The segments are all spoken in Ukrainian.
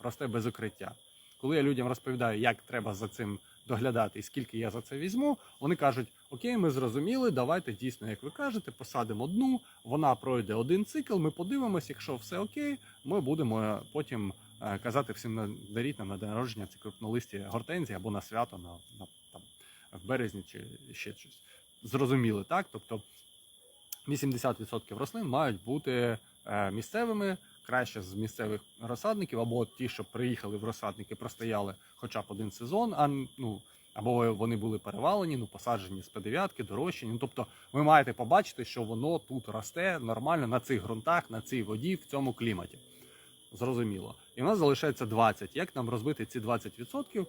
росте без укриття. Коли я людям розповідаю, як треба за цим доглядати і скільки я за це візьму, вони кажуть: Окей, ми зрозуміли, давайте дійсно, як ви кажете, посадимо одну, вона пройде один цикл, ми подивимося, якщо все окей, ми будемо потім е, казати всім даріть нам на день народження ці крупнолисті гортензії або на свято на, на там в березні чи ще щось. Зрозуміли, так? Тобто 80% рослин мають бути е, місцевими, краще з місцевих розсадників, або ті, що приїхали в розсадники, простояли хоча б один сезон, а ну. Або вони були перевалені, ну посаджені з П9, дорощені. Ну тобто, ви маєте побачити, що воно тут росте нормально на цих ґрунтах, на цій воді, в цьому кліматі. Зрозуміло. І в нас залишається 20. Як нам розбити ці 20%?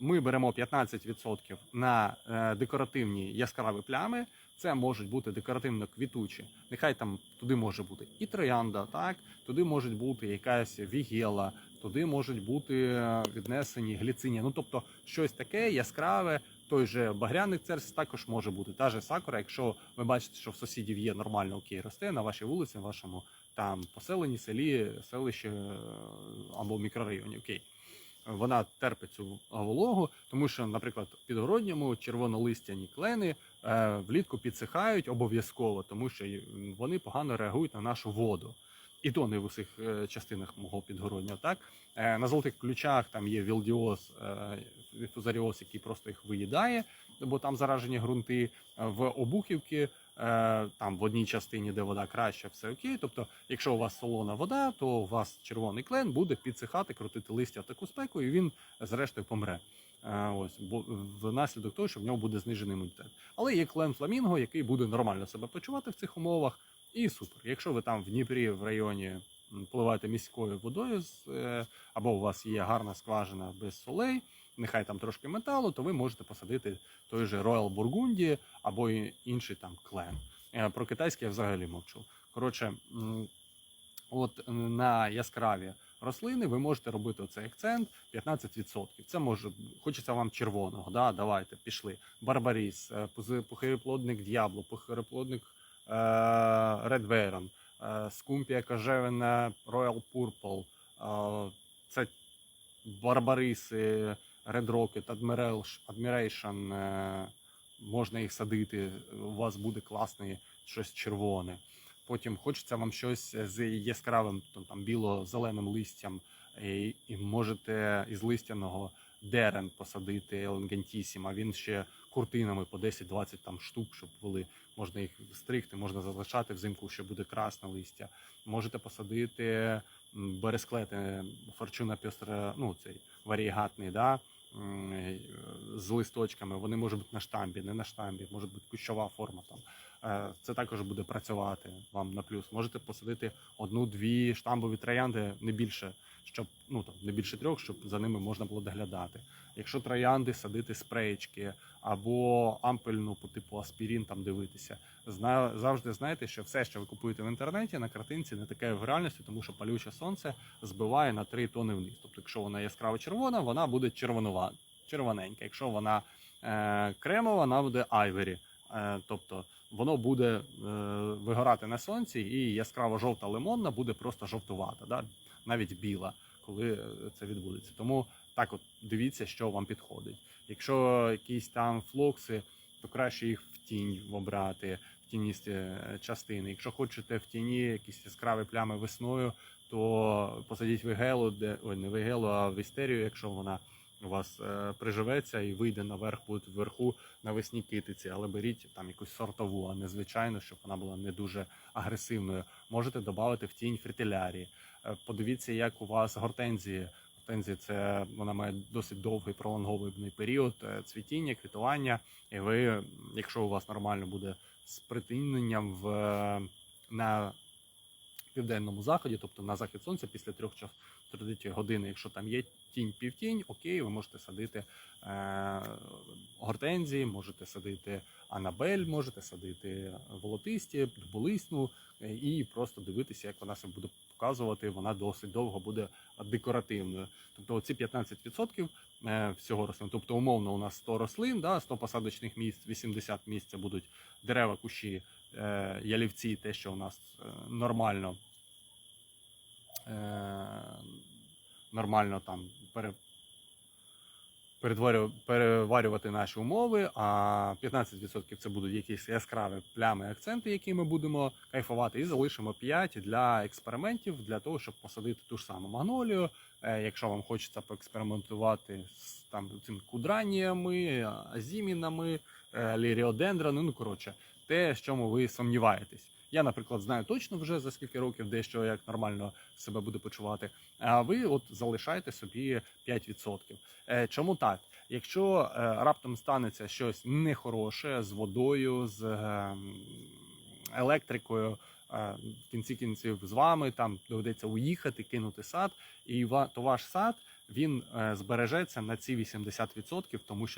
Ми беремо 15% на е, декоративні яскраві плями. Це можуть бути декоративно квітучі. Нехай там туди може бути і троянда, так туди може бути якась вігела, туди можуть бути е, віднесені гліцині. Ну тобто щось таке яскраве. Той же багряний церс також може бути. Та же сакура, якщо ви бачите, що в сусідів є нормально окей, росте на вашій вулиці, в вашому там поселенні, селі, селищі е, або мікрорайоні. Окей. Вона терпить цю вологу, тому що, наприклад, підгородньому червонолистяні клени е, влітку підсихають обов'язково, тому що вони погано реагують на нашу воду. І то не в усіх е, частинах мого підгородня. Так е, на золотих ключах там є вілдіоз, фузаріоз, який просто їх виїдає, бо там заражені ґрунти. В обухівки е, там в одній частині, де вода краща, все окей. Тобто, якщо у вас солона вода, то у вас червоний клен буде підсихати, крутити листя в таку спеку, і він зрештою помре. Е, Ось бо внаслідок того, що в нього буде знижений імунітет. Але є клен фламінго, який буде нормально себе почувати в цих умовах, і супер. Якщо ви там в Дніпрі в районі пливаєте міською водою, е, або у вас є гарна скважина без солей, нехай там трошки металу, то ви можете посадити той же Royal Burgundy або інший там клен. Про китайський я взагалі мовчу. Коротше, от е, на яскраві рослини ви можете робити оцей акцент 15%. Це може хочеться вам червоного. Да? Давайте пішли. Барбаріс, е, пухироплодник д'ябло, Baron, е, скумпія кожевина Royal Purple. е, Це барбариси, Red Rocket, Admiration. е, Можна їх садити. У вас буде класне щось червоне. Потім хочеться вам щось з яскравим там біло-зеленим листям, і, і можете із листяного дерен посадити елегантісіма. Він ще куртинами по 10-20 там штук, щоб були. Можна їх стригти, можна залишати взимку, що буде красне листя. Можете посадити бересклети форчуна пестра, ну цей варігатний, да, е, з листочками. Вони можуть бути на штамбі, не на штамбі, може бути кущова форма там. Е, Це також буде працювати вам на плюс. Можете посадити одну-дві штамбові троянди, не більше, щоб ну там не більше трьох, щоб за ними можна було доглядати. Якщо троянди садити спреєчки або ампельну по типу аспірін, там дивитися. Зна завжди знаєте, що все, що ви купуєте в інтернеті, на картинці не таке в реальності, тому що палюче сонце збиває на 3 тони вниз. Тобто, якщо вона яскраво червона, вона буде червонова, червоненька. Якщо вона е, кремова, вона буде айвері. Е, тобто воно буде е, вигорати на сонці, і яскраво жовта лимонна буде просто жовтувата, да? навіть біла, коли е, це відбудеться. Тому так, от дивіться, що вам підходить. Якщо якісь там флокси, то краще їх в тінь обрати, в тіністі е, частини. Якщо хочете в тіні якісь яскраві плями весною, то посадіть вигелу, де ой, не вигелу, а вістерію, якщо вона у вас е, приживеться і вийде наверх, буде вверху навесні китиці, але беріть там якусь сортову, а не звичайну, щоб вона була не дуже агресивною. Можете додати в тінь фритилярі. Е, Подивіться, як у вас гортензії. Гортензії це вона має досить довгий пролонгований період е, цвітіння, квітування. І ви, якщо у вас нормально буде з притиненням в на південному заході, тобто на захід сонця після трьох час третьої години, якщо там є тінь півтінь, окей, ви можете садити е, гортензії, можете садити анабель, можете садити волотисті, дуболисну е, і просто дивитися, як вона себе буде показувати. Вона досить довго буде декоративною. Тобто, оці 15% е, всього рослин. Тобто, умовно, у нас 100 рослин, да, 100 посадочних місць, 80 місць це будуть дерева, кущі, ялівці, те, що у нас е, нормально. Е, нормально там пере, переварювати наші умови, а 15% це будуть якісь яскраві плями, акценти, які ми будемо кайфувати, і залишимо 5 для експериментів, для того, щоб посадити ту ж саму магнолію. Е, Якщо вам хочеться поекспериментувати з там цими кудраніями, азімінами, е, ліріодендрами, ну коротше, те, в чому ви сумніваєтесь. Я, наприклад, знаю точно вже за скільки років дещо як нормально себе буде почувати. А ви от залишаєте собі 5%. Е, Чому так? Якщо е, раптом станеться щось нехороше з водою, з е, електрикою, в кінці кінців з вами там доведеться уїхати, кинути сад, і то ваш сад він збережеться на ці 80%, тому що